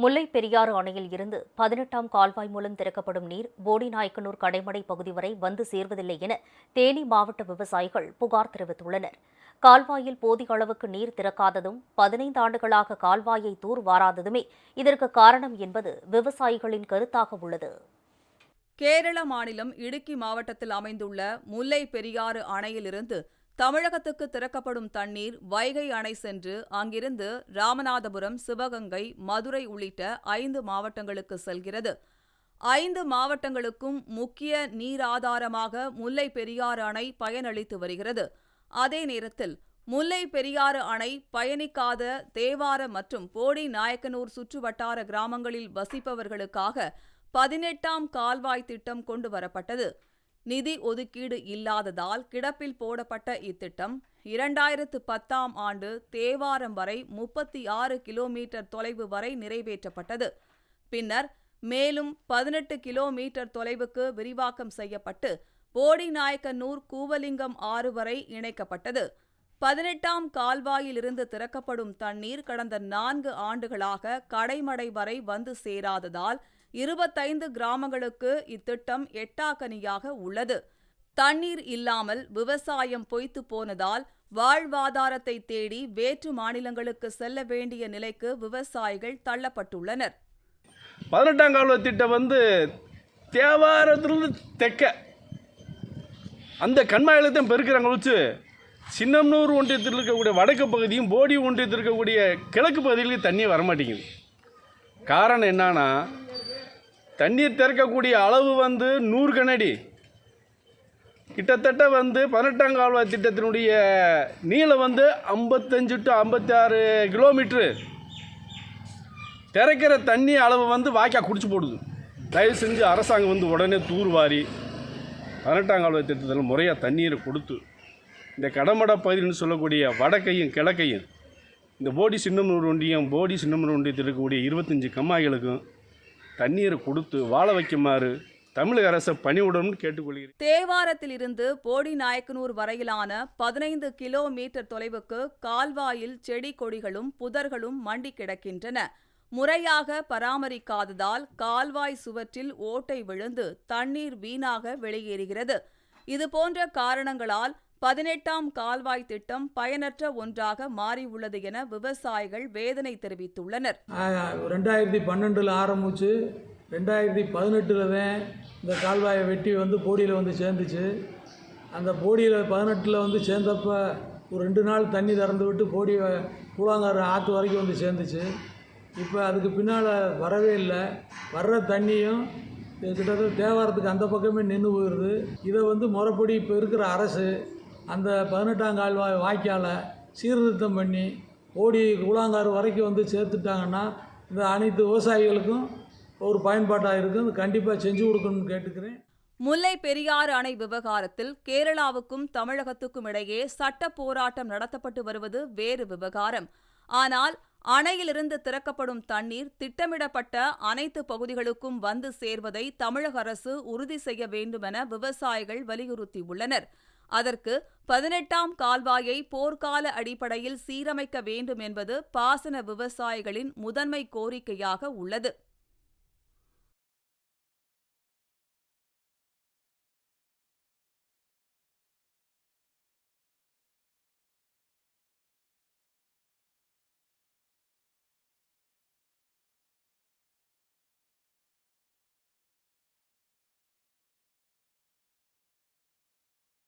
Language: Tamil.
முல்லை பெரியாறு அணையில் இருந்து பதினெட்டாம் கால்வாய் மூலம் திறக்கப்படும் நீர் போடிநாயக்கனூர் கடைமடை பகுதி வரை வந்து சேர்வதில்லை என தேனி மாவட்ட விவசாயிகள் புகார் தெரிவித்துள்ளனர். கால்வாயில் போதிய அளவுக்கு நீர் திறக்காததும் பதினைந்து ஆண்டுகளாக கால்வாயை தூர் வாராததுமே இதற்கு காரணம் என்பது விவசாயிகளின் கருத்தாக உள்ளது. கேரள மாநிலம் இடுக்கி மாவட்டத்தில் அமைந்துள்ள முல்லை பெரியாறு அணையிலிருந்து தமிழகத்துக்கு திறக்கப்படும் தண்ணீர் வைகை அணை சென்று அங்கிருந்து ராமநாதபுரம் சிவகங்கை மதுரை உள்ளிட்ட ஐந்து மாவட்டங்களுக்கு செல்கிறது. ஐந்து மாவட்டங்களுக்கும் முக்கிய நீராதாரமாக முல்லை பெரியாறு அணை பயனளித்து வருகிறது. அதே நேரத்தில் முல்லை பெரியாறு அணை பயணிக்காத தேவார மற்றும் போடி நாயக்கனூர் சுற்றுவட்டார கிராமங்களில் வசிப்பவர்களுக்காக பதினெட்டாம் கால்வாய் திட்டம் கொண்டு வரப்பட்டது. நிதி ஒதுக்கீடு இல்லாததால் கிடப்பில் போடப்பட்ட இத்திட்டம் இரண்டாயிரத்து பத்தாம் ஆண்டு தேவாரம் வரை முப்பத்தி ஆறு கிலோமீட்டர் தொலைவு வரை நிறைவேற்றப்பட்டது. பின்னர் மேலும் பதினெட்டு கிலோமீட்டர் தொலைவுக்கு விரிவாக்கம் செய்யப்பட்டு போடிநாயக்கனூர் கூவலிங்கம் ஆறு வரை இணைக்கப்பட்டது. பதினெட்டாம் கால்வாயிலிருந்து திறக்கப்படும் தண்ணீர் கடந்த நான்கு ஆண்டுகளாக கடைமடை வரை வந்து சேராததால் இருபத்தைந்து கிராமங்களுக்கு இத்திட்டம் எட்டாக்கனியாக உள்ளது. தண்ணீர் இல்லாமல் விவசாயம் பொய்த்து போனதால் வாழ்வாதாரத்தை தேடி வேற்று மாநிலங்களுக்கு செல்ல வேண்டிய நிலைக்கு விவசாயிகள் தள்ளப்பட்டுள்ளனர். பதினெட்டாம் கால திட்டம் வந்து தேவாரத்திலிருந்து தெக்க. அந்த கண்மாயிலத்தையும் பெருக்கிறாங்க வச்சு சின்னம்னூர் ஒன்றியத்தில் இருக்கக்கூடிய வடக்கு பகுதியும் போடி ஒன்றியத்தில் இருக்கக்கூடிய கிழக்கு பகுதியிலையும் தண்ணி வரமாட்டேங்குது. காரணம் என்னன்னா தண்ணீர் திறக்கக்கூடிய அளவு வந்து நூறு கனடி கிட்டத்தட்ட வந்து பதினெட்டாம் கால்வாய் திட்டத்தினுடைய நீளம் வந்து ஐம்பத்தஞ்சு டு ஐம்பத்தி ஆறு கிலோமீட்ரு திறக்கிற தண்ணி அளவு வந்து வாய்க்கா குடிச்சு போடுது. தயவு செஞ்சு அரசாங்கம் வந்து உடனே தூர்வாரி பதினெட்டாம் கால்வாய் திட்டத்தில் முறையாக தண்ணீரை கொடுத்து இந்த கடமட பகுதின்னு சொல்லக்கூடிய வடக்கையும் கிழக்கையும் இந்த போடி சின்னமனூர் ஒன்றியம் போடி சின்னமனூர் ஒன்றியத்தில் இருக்கக்கூடிய இருபத்தஞ்சி கம்மாய்களுக்கும் தண்ணீரை கொடுத்து வாழ வைக்குமாறு தமிழக அரசை பணிவுடன் கேட்டுக்கொள்கிறேன். தேவாரத்தில் இருந்து போடி நாயக்கனூர் வரையிலான பதினைந்து கிலோமீட்டர் தொலைவுக்கு கால்வாயில் செடி கொடிகளும் புதர்களும் மண்டி கிடக்கின்றன. முறையாக பராமரிக்காததால் கால்வாய் சுவற்றில் ஓட்டை விழுந்து தண்ணீர் வீணாக வெளியேறுகிறது. இதுபோன்ற காரணங்களால் பதினெட்டாம் கால்வாய் திட்டம் பயனற்ற ஒன்றாக மாறியுள்ளது என விவசாயிகள் வேதனை தெரிவித்துள்ளனர். ரெண்டாயிரத்தி பன்னெண்டில் ஆரம்பிச்சு ரெண்டாயிரத்தி பதினெட்டில் தான் இந்த கால்வாயை வெட்டி வந்து போடியில் வந்து சேர்ந்துச்சு. அந்த போடியில் பதினெட்டில் வந்து சேர்ந்தப்ப ஒரு ரெண்டு நாள் தண்ணி திறந்து விட்டு போடி கூழாங்கார ஆற்று வரைக்கும் வந்து சேர்ந்துச்சு. இப்போ அதுக்கு பின்னால் வரவே இல்லை. வர்ற தண்ணியும் கிட்டத்தட்ட தேவாரத்துக்கு அந்த பக்கமே நின்று போயிடுது இதை வந்து முறைப்படி இப்போ இருக்கிற அரசு அந்த பதினெட்டாம் கால்வாய் வாய்க்காலை சீர்திருத்தம் பண்ணி ஓடி கூழாங்காறு வரைக்கும் வந்து சேர்த்துட்டாங்கன்னா இந்த அனைத்து விவசாயிகளுக்கும் ஒரு பயன்பாட்டாக இருக்கும். கண்டிப்பாக செஞ்சு கொடுக்கணும்னு கேட்டுக்கிறேன். முல்லை பெரியாறு அணை விவகாரத்தில் கேரளாவுக்கும் தமிழகத்துக்கும் இடையே சட்ட போராட்டம் நடத்தப்பட்டு வருவது வேறு விவகாரம். ஆனால் அணையிலிருந்து திறக்கப்படும் தண்ணீர் திட்டமிடப்பட்ட அனைத்து பகுதிகளுக்கும் வந்து சேர்வதை தமிழக அரசு உறுதி செய்ய வேண்டுமென விவசாயிகள் வலியுறுத்தியுள்ளனர். அதற்கு பதினெட்டாம் கால்வாயை போர்க்கால அடிப்படையில் சீரமைக்க வேண்டும் என்பது பாசன விவசாயிகளின் முதன்மை கோரிக்கையாக உள்ளது.